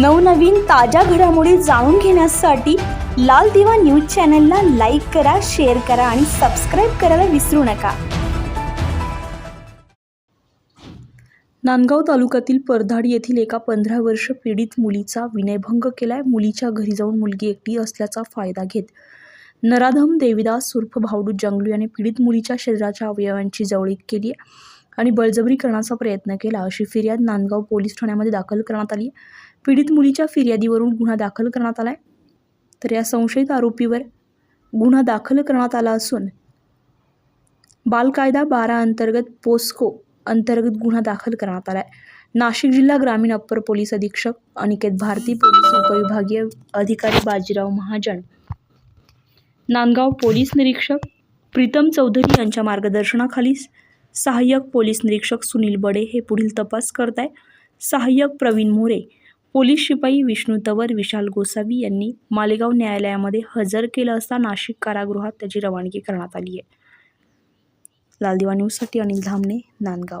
नवनवीन ताज्या घडामोडी जाणून घेण्यासाठी लाल दिवा न्यूज चॅनलला लाईक करा शेअर करा आणि सबस्क्राईब करायला विसरू नका. नांदगाव तालुक्यातील परधाडी येथील एका पंधरा वर्ष पीडित मुलीचा विनयभंग केलाय. मुलीच्या घरी जाऊन मुलगी एकटी असल्याचा फायदा घेत नराधम देविदास सुर्फ भावडू जंगलू याने पीडित मुलीच्या शरीराच्या अवयवांची जवळीक केली आहे. आणि बळजबरी करण्याचा प्रयत्न केला अशी फिर्याद नांदगाव पोलीस ठाण्यामध्ये दाखल करण्यात आली. पीडित मुलीच्या फिर्यादीवरून गुन्हा दाखल करण्यात आला आहे तर या संशयित आरोपीवर गुन्हा दाखल करण्यात आला असून बाल कायदा बारा अंतर्गत पोस्को अंतर्गत गुन्हा दाखल करण्यात आला आहे नाशिक जिल्हा ग्रामीण अप्पर पोलीस अधीक्षक अनिकेत भारती पोलीस उपविभागीय अधिकारी बाजीराव महाजन नांदगाव पोलीस निरीक्षक प्रीतम चौधरी यांच्या मार्गदर्शनाखाली सहाय्यक पोलीस निरीक्षक सुनील बडे हे पुढील तपास करत आहे सहाय्यक प्रवीण मोरे पोलीस शिपाई विष्णू तवर विशाल गोसावी यांनी मालेगाव न्यायालयामध्ये हजर केलं असता नाशिक कारागृहात त्याची रवानगी करण्यात आली आहे. लालदिवा न्यूजसाठी अनिल धामणे नांदगाव.